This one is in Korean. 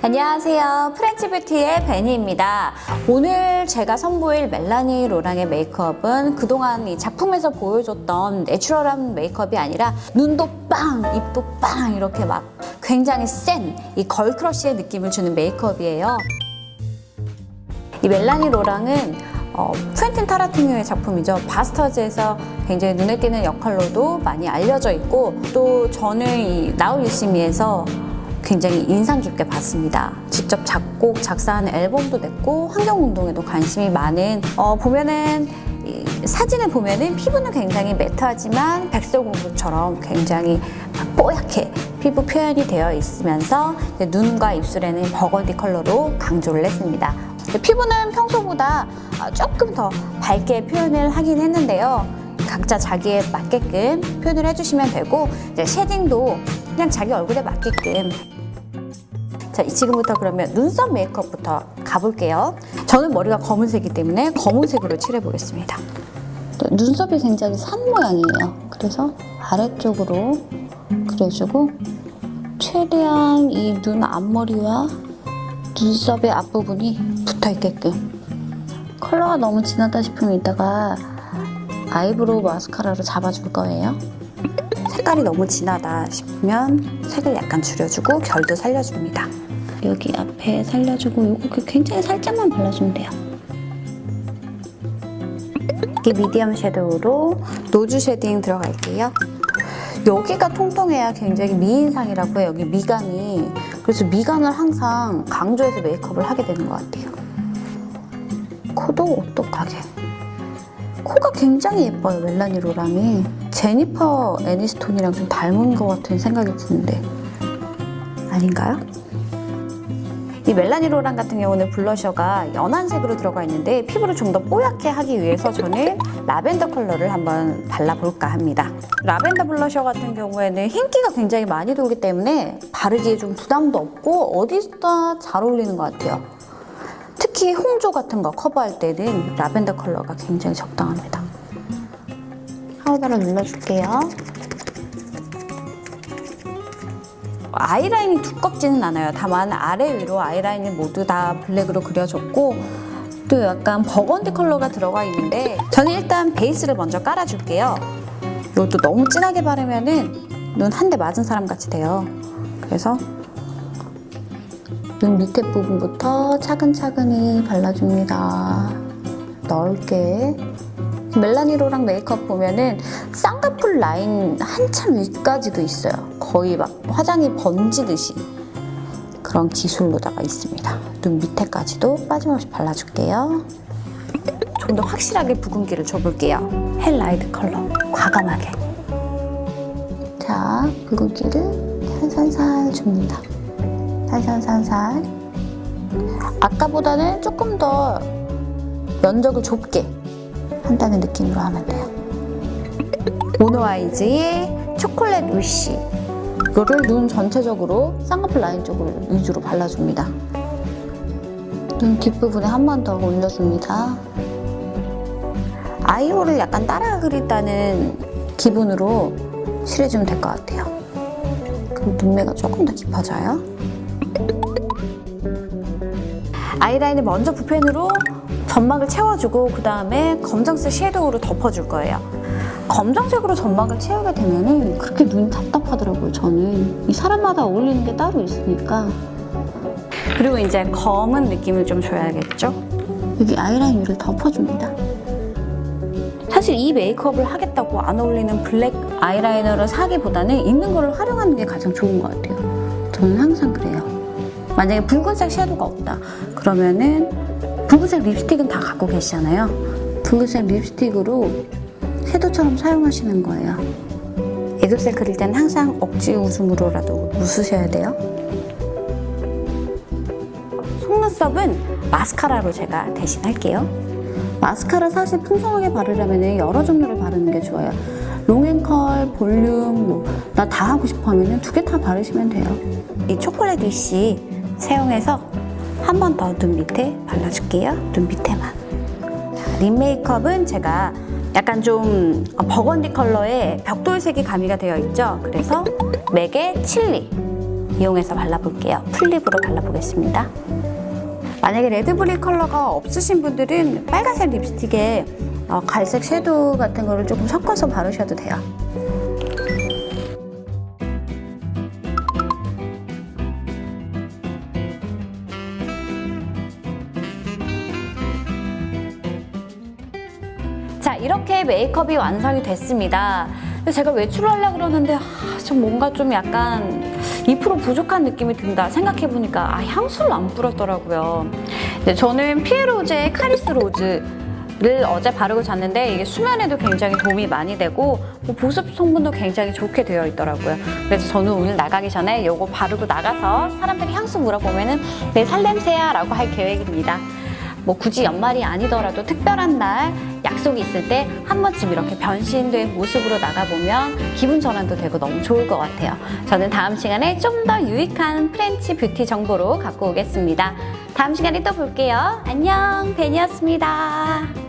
안녕하세요. 프렌치 뷰티의 베니입니다. 오늘 제가 선보일 멜라니 로랑의 메이크업은 그동안 이 작품에서 보여줬던 내추럴한 메이크업이 아니라 눈도 빵, 입도 빵 이렇게 막 굉장히 센 이 걸크러쉬의 느낌을 주는 메이크업이에요. 이 멜라니 로랑은 어, 푸엔틴 타라티뉴의 작품이죠. 바스터즈에서 굉장히 눈에 띄는 역할로도 많이 알려져 있고 또 저는 이 나우 유시미에서 굉장히 인상 깊게 봤습니다. 직접 작곡, 작사하는 앨범도 냈고 환경운동에도 관심이 많은 어, 보면은 이 사진을 보면은 피부는 굉장히 매트하지만 백설공주처럼 굉장히 막 뽀얗게 피부 표현이 되어 있으면서 눈과 입술에는 버건디 컬러로 강조를 했습니다. 피부는 평소보다 아, 조금 더 밝게 표현을 하긴 했는데요. 각자 자기에 맞게끔 표현을 해주시면 되고 쉐딩도 그냥 자기 얼굴에 맞게끔 자, 지금부터 그러면 눈썹 메이크업부터 가볼게요. 저는 머리가 검은색이기 때문에 검은색으로 칠해보겠습니다. 눈썹이 굉장히 산 모양이에요. 그래서 아래쪽으로 그려주고 최대한 이 눈 앞머리와 눈썹의 앞부분이 붙어 있게끔 컬러가 너무 진하다 싶으면 이따가 아이브로우 마스카라로 잡아줄 거예요. 색깔이 너무 진하다 싶으면 색을 약간 줄여주고 결도 살려줍니다. 여기 앞에 살려주고 이거 굉장히 살짝만 발라주면 돼요. 이게 미디엄 섀도우로 노즈 쉐딩 들어갈게요. 여기가 통통해야 굉장히 미인상이라고 해요. 여기 미간이. 그래서 미간을 항상 강조해서 메이크업을 하게 되는 것 같아요. 코도 오똑하게. 코가 굉장히 예뻐요, 멜라니 로랑이. 제니퍼 애니스톤이랑 좀 닮은 것 같은 생각이 드는데. 아닌가요? 이 멜라니 로랑 같은 경우는 블러셔가 연한 색으로 들어가 있는데 피부를 좀 더 뽀얗게 하기 위해서 저는 라벤더 컬러를 한번 발라볼까 합니다. 라벤더 블러셔 같은 경우에는 흰기가 굉장히 많이 돌기 때문에 바르기에 좀 부담도 없고 어디다 잘 어울리는 것 같아요. 특히 홍조 같은 거 커버할 때는 라벤더 컬러가 굉장히 적당합니다. 파우더를 눌러줄게요. 아이라인이 두껍지는 않아요. 다만 아래 위로 아이라인을 모두 다 블랙으로 그려줬고 또 약간 버건디 컬러가 들어가 있는데 저는 일단 베이스를 먼저 깔아줄게요. 이것도 너무 진하게 바르면은 눈 한 대 맞은 사람 같이 돼요. 그래서 눈 밑에 부분부터 차근차근히 발라줍니다. 넓게 멜라니로랑 메이크업 보면은 쌍꺼풀 라인 한참 위까지도 있어요. 거의 막 화장이 번지듯이 그런 기술로다가 있습니다. 눈 밑에까지도 빠짐없이 발라줄게요. 좀 더 확실하게 붉은기를 줘볼게요. 헬라이트 컬러 과감하게. 자, 붉은기를 살살살 줍니다. 살살살살. 아까보다는 조금 더 면적을 좁게 한다는 느낌으로 하면 돼요. 모노아이즈의 초콜릿 위시 이거를 눈 전체적으로 쌍꺼풀 라인 쪽을 위주로 발라줍니다. 눈 뒷부분에 한 번 더 올려줍니다. 아이홀을 약간 따라 그린다는 기분으로 칠해주면 될 것 같아요. 그럼 눈매가 조금 더 깊어져요. 아이라인을 먼저 붓펜으로 점막을 채워주고 그 다음에 검정색 섀도우로 덮어줄 거예요. 검정색으로 점막을 채우게 되면은 그렇게 눈이 답답하더라고요. 저는 이 사람마다 어울리는 게 따로 있으니까. 그리고 이제 검은 느낌을 좀 줘야겠죠? 여기 아이라인 위를 덮어줍니다. 사실 이 메이크업을 하겠다고 안 어울리는 블랙 아이라이너를 사기보다는 있는 거를 활용하는 게 가장 좋은 것 같아요. 저는 항상 그래요. 만약에 붉은색 섀도우가 없다. 그러면은 붉은색 립스틱은 다 갖고 계시잖아요. 붉은색 립스틱으로 섀도우처럼 사용하시는 거예요. 애교살 그릴 때는 항상 억지 웃음으로라도 웃으셔야 돼요. 속눈썹은 마스카라로 제가 대신 할게요. 마스카라 사실 풍성하게 바르려면 여러 종류를 바르는 게 좋아요. 롱앤컬, 볼륨, 뭐, 나 다 하고 싶어 하면 두 개 다 바르시면 돼요. 이 초콜릿 위시 사용해서 한 번 더 눈 밑에 발라줄게요. 눈 밑에만. 자, 립 메이크업은 제가 약간 좀 버건디 컬러의 벽돌색이 가미가 되어 있죠. 그래서 맥의 칠리 이용해서 발라볼게요. 플립으로 발라보겠습니다. 만약에 레드브릭 컬러가 없으신 분들은 빨간색 립스틱에 어, 갈색 섀도우 같은 거를 조금 섞어서 바르셔도 돼요. 이렇게 메이크업이 완성이 됐습니다. 근데 제가 외출을 하려고 그러는데, 아, 좀 뭔가 좀 약간 2% 부족한 느낌이 든다 생각해보니까, 아, 향수를 안 뿌렸더라고요. 네, 저는 피에로제의 카리스 로즈 를 어제 바르고 잤는데, 이게 수면에도 굉장히 도움이 많이 되고, 뭐 보습 성분도 굉장히 좋게 되어 있더라고요. 그래서 저는 오늘 나가기 전에 이거 바르고 나가서 사람들이 향수 물어보면은, 내 살냄새야 라고 할 계획입니다. 뭐 굳이 연말이 아니더라도 특별한 날 약속이 있을 때 한 번쯤 이렇게 변신된 모습으로 나가보면 기분 전환도 되고 너무 좋을 것 같아요. 저는 다음 시간에 좀 더 유익한 프렌치 뷰티 정보로 갖고 오겠습니다. 다음 시간에 또 볼게요. 안녕, 벤이었습니다.